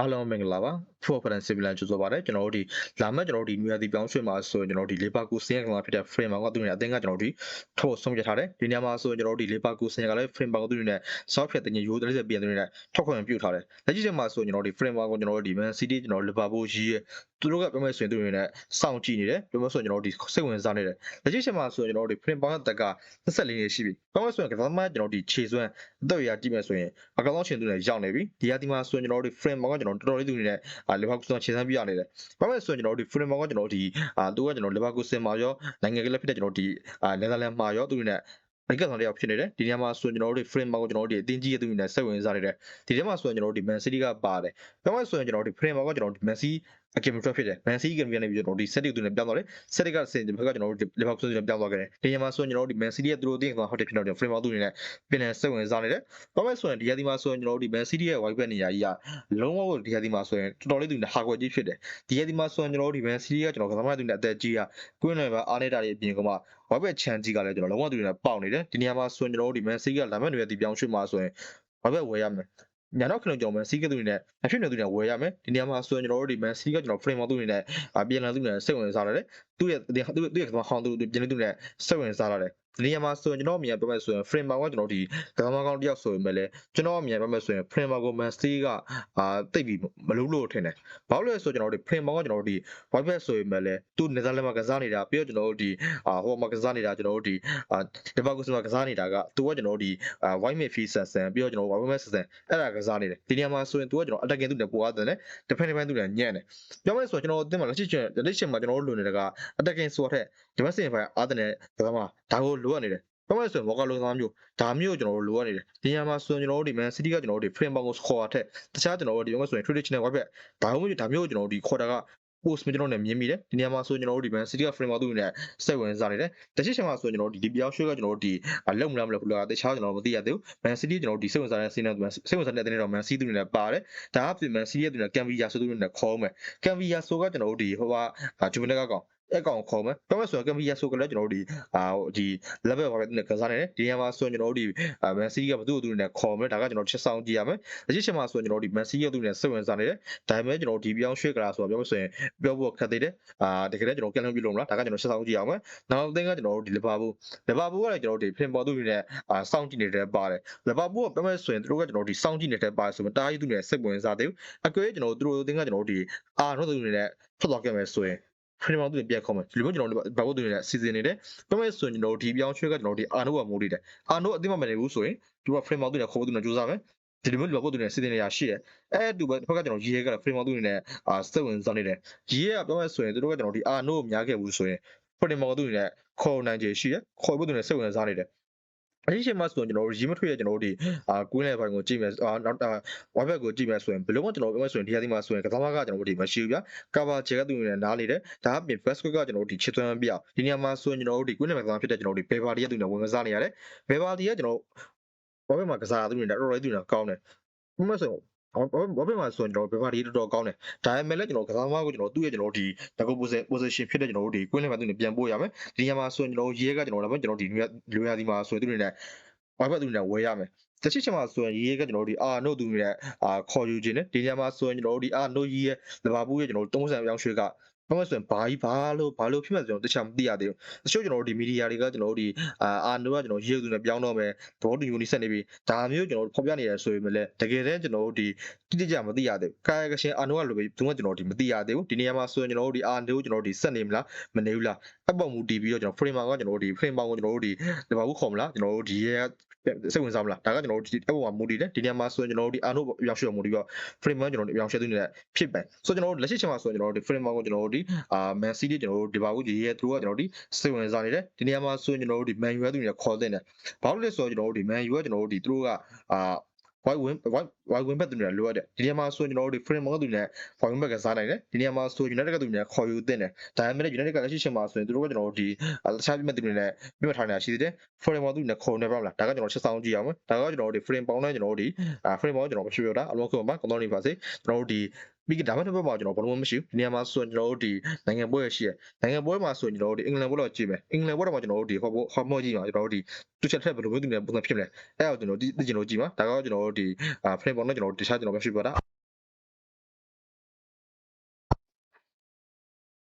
အားလုံးမင်္ဂလာပါ For Friends Civil ကျဆိုပါတယ်ကျွန်တော်တို့ဒီလာမယ့်ကျွန်တော်တို့ဒီနွေရာသီပြောင်းရွှေ့မှာဆိုရင်ကျွန်တော်တို့ဒီ Liverpool ဆင်းရဲကမှာဖြစ်တဲ့ frame မှာကသူနဲ့အသင်းကကျွန်တော်တို့ဒီထုတ်ဆုံးဖြတ်ထားတယ်ဒီနေရာမှာဆိုရင်ကျွန်တော်တို့ဒီ Liverpool ဆင်းရဲကလည်း frame မှာကသူနဲ့ soft ဖြတ်တဲ့ညရိုး30ပြန်သူနဲ့ထုတ်ခွင့်ပြုထားတယ်လက်ရှိချိန်မှာဆိုရင်ကျွန်တော်တို့ဒီ frame မှာကကျွန်တော်တို့ဒီ Man City ကျွန်တော် Liverpool ရေးရဲ့သူတို့ကပြောမယ်ဆိုရင်သူတွေနဲ့စောင့်ကြည့်နေတယ်ပြောမယ်ဆိုရင်ကျွန်တော်တို့ဒီစိတ်ဝင်စားနေတယ်လက်ရှိချိန်မှာဆိုရင်ကျွန်တော်တို့ဒီ frame ပေါင်းတက်က24နေရှိပြီပြောမယ်ဆိုရင်ကစားသမားကျွန်တော်တို့ဒီခြေစွမ်းအတော့ရကြည့်မယ်ဆိုရင်အကောင်ဆုံးချင်သူနဲ့ရောက်နေပြီဒီဟာဒီမှာဆိုရင်ကျွန်တော်တို့ဒီ frame မှာကကျွန်တော်တော်တော်လေးသူတွေနဲ့အာလီဗာပူးဆန်ခြေစမ်းပြရနေတယ်။ဘာလို့လဲဆိုရင်ကျွန်တော်တို့ဒီဖရန်မောကကျွန်တော်တို့ဒီအာသူကကျွန်တော်လီဗာပူးဆန်မှာရောနိုင်ငံကလေးဖြစ်တဲ့ကျွန်တော်ဒီအာနယ်သာလန်မှာရောသူတွေနဲ့ဘိုက်ကဆောင်တယောက်ဖြစ်နေတယ်ဒီနေရာမှာဆိုရင်ကျွန်တော်တို့ဒီ frame မှာကိုကျွန်တော်တို့ဒီအတင်းကြီးရဲ့သူတွေနဲ့စိတ်ဝင်စားနေတယ်ဒီထဲမှာဆိုရင်ကျွန်တော်တို့ဒီ Man City ကပါတယ်ဘာလို့လဲဆိုရင်ကျွန်တော်တို့ဒီ frame မှာကကျွန်တော်တို့ဒီ Man City အကင်မထွက်ဖြစ်တယ် Man City ကင်မကနေပြီးကျွန်တော်တို့ဒီ set တွေသူနဲ့ပြောင်းသွားတယ် set ကစင်ဒီဘက်ကကျွန်တော်တို့လီဗာပူးဆန်နဲ့ပြောင်းသွားခဲ့တယ်ဒီနေရာမှာဆိုရင်ကျွန်တော်တို့ဒီ Man City ရဲ့သူတို့အတင်းကဟုတ်တယ်ဖြစ်တော့ frame မှာသူတွေနဲ့ပြင်နေစိတ်ဝင်စားနေတယ်ဘာလို့လဲဆိုရင်ဒီရာသီမှာဆိုရင်ကျွန်တော်တို့ဒီ Man City ရဲ့ white back နေရာကြီးကလုံးဝဒီရာသီမှာဆိုရင်တော်တော်လေးသူနဲ့ဟာကွက်ကြီးဖြစ်တယ်ဒီရာသီမှာဆိုရင်ကျွန်တော်တို့ဒီ Man City ကကျွန်တော်ကစားမသူနဲ့အသက်ကြီးကကွင်းနယ်ပါအားနေတာတွေအပြင်ကမှဝက်ဘက်ချန်ကြီးကလည်းကျွန်တော်လုံးဝသူတွေနဲ့ပေါက်နေတယ်ဒီနေရာမှာဆိုရင်ကျွန်တော်တို့ဒီ Man City ကလာမယ့်နေရာဒီပြောင်းရွှေ့မှာဆိုရင်ဝက်ဘက်ဝယ်ရမယ် ညာတော့ခလုံးကြောင့် Man City ကသူတွေနဲ့အဖြစ်နေသူတွေနဲ့ဝယ်ရမယ်ဒီနေရာမှာဆိုရင်ကျွန်တော်တို့ဒီ Man City ကကျွန်တော် frame မှာသူတွေနဲ့ပြန်လာသူတွေနဲ့စိတ်ဝင်စားလာတယ်သူ့ရဲ့သူ့ရဲ့သူ့ရဲ့ကမ္ဘာဟောင်းသူပြန်နေသူတွေနဲ့စိတ်ဝင်စားလာတယ် ဒီနေရာမှာဆိုရင်ကျွန်တော်အမြင်ပြောမယ်ဆိုရင် frame မှာကကျွန်တော်ဒီကမ္ဘာကောင်းတယောက်ဆိုရင်ပဲလေကျွန်တော်အမြင်ပြောမယ်ဆိုရင် frame မှာကို Man City ကအာတိတ်ပြီးမလို့လို့ထင်တယ်ဘာလို့လဲဆိုကျွန်တော်တို့ဒီ frame မှာကကျွန်တော်တို့ဒီ white back ဆိုရင်ပဲလေသူ့နေသားလက်မှာကစားနေတာပြီးတော့ကျွန်တော်တို့ဒီအာဟိုမှာကစားနေတာကျွန်တော်တို့ဒီအာဒီဘက်ကူစမှာကစားနေတာကသူကကျွန်တော်တို့ဒီအာ white midfield ဆန်ဆန်ပြီးတော့ကျွန်တော် white back ဆန်ဆန်အဲ့ဒါကစားနေတယ်ဒီနေရာမှာဆိုရင်သူကကျွန်တော် attacking သူနဲ့ပိုအားတယ်လေ defensive သူနဲ့ညံ့တယ်ပြောမယ်ဆိုရင်ကျွန်တော်အသင်းမှာလက်ရှိကျွန်တော်လက်ရှိမှာကျွန်တော်တို့လိုနေတာက attacking ဆိုတဲ့ defensive ဘက်အားတဲ့ကစားမှာဒါကိုလိုအပ်နေတယ်ဘာမှဆိုရင်ဘောကလုံးသားမျိုးဒါမျိုးကျွန်တော်တို့လိုအပ်နေတယ်ဒီညမှာဆိုရင်ကျွန်တော်တို့ဒီ Man City ကကျွန်တော်တို့ဒီ frame ပေါင်းကို score ထက်တခြားကျွန်တော်တို့ဒီမှာဆိုရင် traditional web ဒါမှမဟုတ်ဒါမျိုးကျွန်တော်တို့ဒီ quarter က post မကျွန်တော်နဲ့မြင်မိတယ်ဒီနေရာမှာဆိုကျွန်တော်တို့ဒီ Man City က frame ပေါင်းသူနဲ့စိတ်ဝင်စားနေတယ်တချို့ချိန်မှာဆိုကျွန်တော်တို့ဒီဒီပြောင်းရွှေ့ကကျွန်တော်တို့ဒီလုံမလားမလားဘလို့ကတခြားကျွန်တော်တို့မသိရသေးဘူး Man City ကျွန်တော်တို့ဒီစိတ်ဝင်စားတဲ့စီးနေစိတ်ဝင်စားတဲ့တဲ့တော့ Man City တွေနဲ့ပါတယ်ဒါအပြင် Man City ရဲ့သူနဲ့ Canvia ဆိုသူတွေနဲ့ခေါ်မယ် Canvia ဆိုကကျွန်တော်တို့ဒီဟိုကဂျူဗန်တက်ကကောင် အကောင်ခေါ်မယ်ပြောမယ်ဆိုရင် Canvia ဆိုကလည်းကျွန်တော်တို့ဒီအာဒီ level ဘာပဲနဲ့ကစားနေတယ်ဒီနေရာမှာဆိုရင်ကျွန်တော်တို့ဒီ Man City ကဘသူ့သူတွေနဲ့ခေါ်မယ်ဒါကကျွန်တော်ချက်ဆောင်ကြည့်ရမယ်အကြည့်ချက်မှာဆိုရင်ကျွန်တော်တို့ဒီ Man City ရဲ့သူတွေနဲ့စိတ်ဝင်စားနေတယ်ဒါပေမဲ့ကျွန်တော်တို့ဒီပြောင်းရွှေ့ကြတာဆိုတော့ပြောမယ်ဆိုရင်ပြောဖို့ခက်သေးတယ်အာတကယ်လည်းကျွန်တော်ကက်လန်ပြုလို့မလားဒါကကျွန်တော်ချက်ဆောင်ကြည့်ရအောင်နောက်သင်းကကျွန်တော်တို့ဒီ Liverpool Liverpool ကလည်းကျွန်တော်တို့ဒီ fin ပေါ်သူတွေနဲ့အာစောင့်ကြည့်နေတဲ့ပါတယ် Liverpool ကပြောမယ်ဆိုရင်သူတို့ကကျွန်တော်တို့ဒီစောင့်ကြည့်နေတဲ့ပါတယ်ဆိုတော့တားကြီးသူတွေနဲ့စိတ်ဝင်စားသေးဘူးအကွေးကျွန်တော်တို့သူတို့သင်းကကျွန်တော်တို့ဒီအာတော့သူတွေနဲ့ထွက်သွားခဲ့မယ်ဆိုရင် ဖရီမောင်သူတွေပြတ်ခေါ်မယ်ဒီလိုမျိုးကျွန်တော်တို့ဘာလို့သူတွေနဲ့စီစဉ်နေတယ်ပြောမယ်ဆိုရင်ကျွန်တော်တို့ဒီပြောင်းရွှေ့ကကျွန်တော်တို့ဒီအာနိုကမိုးနေတယ်အာနိုအတိမမနေဘူးဆိုရင်သူကဖရီမောင်သူတွေခေါ်ဖို့သူတွေစူးစမ်းမယ်ဒီလိုမျိုးလူပုတ်သူတွေစီစဉ်နေရရှိတယ်အဲ့တူပဲတစ်ဖက်ကကျွန်တော်ရေးရဲကလည်းဖရီမောင်သူတွေနဲ့အာစိတ်ဝင်စားနေတယ်ရေးရဲကပြောမယ်ဆိုရင်သူတို့ကကျွန်တော်ဒီအာနိုကိုများခဲ့ဘူးဆိုရင်ဖရီမောင်သူတွေနဲ့ခေါ်နိုင်ခြေရှိတယ်ခေါ်ဖို့သူတွေစိတ်ဝင်စားနေတယ် အရှိချိန်မှာဆိုရင်ကျွန်တော်တို့ရီမထွေးရကျွန်တော်တို့ဒီအာကွင်းလေဘိုင်ကိုကြည့်မယ်အာနောက်ဝိုင်ဘက်ကိုကြည့်မယ်ဆိုရင်ဘယ်လိုမှကျွန်တော်ပြောမယ်ဆိုရင်ဒီဟာဒီမှာဆိုရင်ကစားမကကျွန်တော်တို့ဒီမရှိဘူးဗျာကာဗာချေကသူတွေနဲ့နားနေတယ်ဒါအပြင် best ကကျွန်တော်တို့ဒီချစ်သွမ်းပြဒီနေရာမှာဆိုရင်ကျွန်တော်တို့ဒီကွင်းလေဘိုင်ကစားဖြစ်တဲ့ကျွန်တော်တို့ဒီဘေဘာဒီရဲ့သူတွေဝင်ကစားနေရတယ်ဘေဘာဒီကကျွန်တော်ဝိုင်ဘက်မှာကစားသူတွေနဲ့တော်တော်လေးသူတွေကောင်းတယ်ဘယ်မှာဆို ဘာဘယ်မှာဆိုရင်ကျွန်တော်ဘေဘာဒီတော်တော်ကောင်းတယ်ဒါပေမဲ့လည်းကျွန်တော်ကစားမကိုကျွန်တော်သူ့ရဲ့ကျွန်တော်ဒီတကုတ် position ဖြစ်တဲ့ကျွန်တော်တို့ဒီကွင်းလေဘိုင်သူတွေပြန်ပို့ရမယ်ဒီနေရာမှာဆိုရင်ကျွန်တော်ရဲကကျွန်တော်လည်းကျွန်တော်ဒီလူရဒီမှာဆိုရင်သူတွေနဲ့ဝိုင်ဘက်သူတွေနဲ့ဝယ်ရမယ်တချို့ချက်မှာဆိုရင်ရေးကကျွန်တော်တို့ဒီအာနို့သူတွေနဲ့အာခေါ်ယူခြင်းနဲ့ဒီညမှာဆိုရင်ကျွန်တော်တို့ဒီအာနို့ကြီးရဲ့လဘာဘူးရဲ့ကျွန်တော်တို့30ရောင်းရွှေက ဘာမှဆိုရင်ဘာကြီးဘာလို့ဘာလို့ဖြစ်မှကျွန်တော်တခြားမသိရသေးဘူးတချို့ကျွန်တော်တို့ဒီမီဒီယာတွေကကျွန်တော်တို့ဒီအာအာနို့ကကျွန်တော်ရေးသူနဲ့ပြောင်းတော့မယ်သဘောတူညီနေဆက်နေပြီဒါမျိုးကျွန်တော်တို့ဖော်ပြနေရဆိုရင်လည်းတကယ်တမ်းကျွန်တော်တို့ဒီတိတိကျမသိရသေးဘူးကာယကရှင်အာနို့ကလိုပဲသူကကျွန်တော်ဒီမသိရသေးဘူးဒီနေရာမှာဆိုရင်ကျွန်တော်တို့ဒီအာနို့ကျွန်တော်တို့ဒီဆက်နေမလားမနေဘူးလားအပေါ်မူတည်ပြီးတော့ကျွန်တော် frame ကကျွန်တော်တို့ဒီ frame ပေါင်းကိုကျွန်တော်တို့ဒီဒီဘာဘူးခေါ်မလားကျွန်တော်တို့ဒီရဲ့ စိတ်ဝင်စားမလားဒါကကျွန်တော်တို့ဒီအပေါ်မှာမူတည်တယ်ဒီနေရာမှာဆိုရင်ကျွန်တော်တို့ဒီအာနို့ရောင်းရွှေ့မူတည်ပြီးတော့ frame မှာကျွန်တော်တို့ရောင်းရွှေ့သူနေတဲ့ဖြစ်ပဲဆိုကျွန်တော်တို့လက်ရှိချိန်မှာဆိုရင်ကျွန်တော်တို့ဒီ frame ကိုကျွန်တော်တို့ဒီအာ Man City ကျွန်တော်တို့ဒီဘာဘူးဒီရဲ့သူကကျွန်တော်တို့ဒီစိတ်ဝင်စားနေတယ်ဒီနေရာမှာဆိုရင်ကျွန်တော်တို့ဒီ Man U သူတွေခေါ်တဲ့တယ်ဘာလို့လဲဆိုတော့ကျွန်တော်တို့ဒီ Man U ကကျွန်တော်တို့ဒီသူတို့ကအာ white win white white win ဘက်သူတွေလိုရတယ်ဒီနေရာမှာဆိုရင်ကျွန်တော်တို့ဒီ frame ကသူတွေနဲ့ white win ဘက်ကစားနိုင်တယ်ဒီနေရာမှာဆို United ကသူတွေနဲ့ခေါ်ယူတဲ့တယ်ဒါပေမဲ့ United ကလက်ရှိချိန်မှာဆိုရင်သူတို့ကကျွန်တော်တို့ဒီတခြားပြမဲ့သူတွေနဲ့ပြမဲ့ထားနေတာရှိသေးတယ် frame ကသူတွေနဲ့ခေါ်နေပါမလားဒါကကျွန်တော်ချက်ဆောင်ကြည့်အောင်မယ်ဒါကကျွန်တော်တို့ဒီ frame ပေါင်းနဲ့ကျွန်တော်တို့ဒီ frame ပေါင်းကျွန်တော်မရှိတော့တာအလုံးစုံပါကောင်းတော့နေပါစေကျွန်တော်တို့ဒီ ပြီးဒါမှတစ်ဖက်မှာကျွန်တော်ဘလုံးမရှိဘူးဒီနေရာမှာဆိုရင်ကျွန်တော်တို့ဒီနိုင်ငံပွဲရရှိရနိုင်ငံပွဲမှာဆိုရင်ကျွန်တော်တို့ဒီအင်္ဂလန်ပွဲတော့ကြည့်မယ်အင်္ဂလန်ပွဲတော့ကျွန်တော်တို့ဒီဟောဟောမောကြည့်မှာကျွန်တော်တို့ဒီတူချက်ထက်ဘယ်လိုမျိုးသူနေပုံစံဖြစ်မလဲအဲ့ဒါကိုကျွန်တော်ဒီကျွန်တော်ကြည့်မှာဒါကကျွန်တော်တို့ဒီ frame ပေါင်းနဲ့ကျွန်တော်တို့တခြားကျွန်တော်မရှိပါတာ